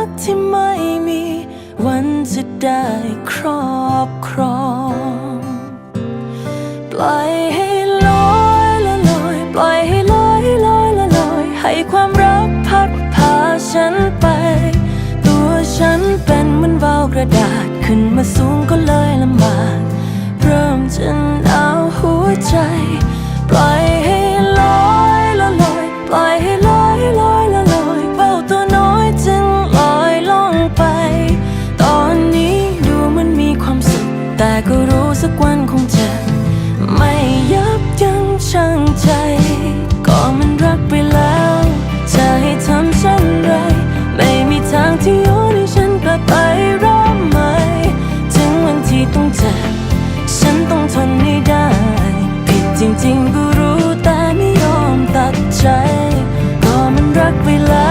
ก ที่ไม่มีวันจะได้ครอบครองปล่อยให้ลอยละลอย ปล่อยให้ลอยลอยละลอย ให้ความรักพัดพาฉันไป ตัวฉันเป็นเหมือนวาวกระดาษขึ้นมาสูงก็เลยลำบาก เริ่มจะหนาวหัวใจ ปล่อยให้ แต่ก็รู้สักวันคงจะ ไม่ยับยั้งชั่งใจ ก็มันรักไปแล้ว จะให้ทำเช่นไร ไม่มีทางที่ย้อนให้ฉันกลับไปริ่มใหม่ถึงวันที่ต้องเจ็บฉันต้องทนให้ได้ ผิดจริงๆก็รู้แต่ไม่ยอมตัดใจ ก็มันรักไปแล้ว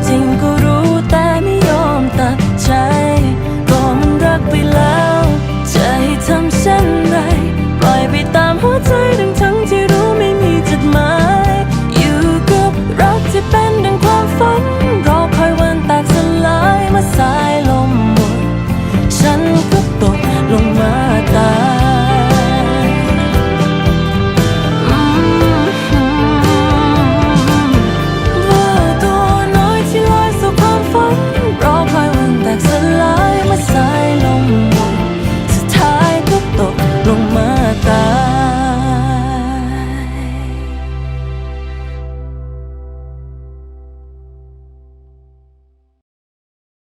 经过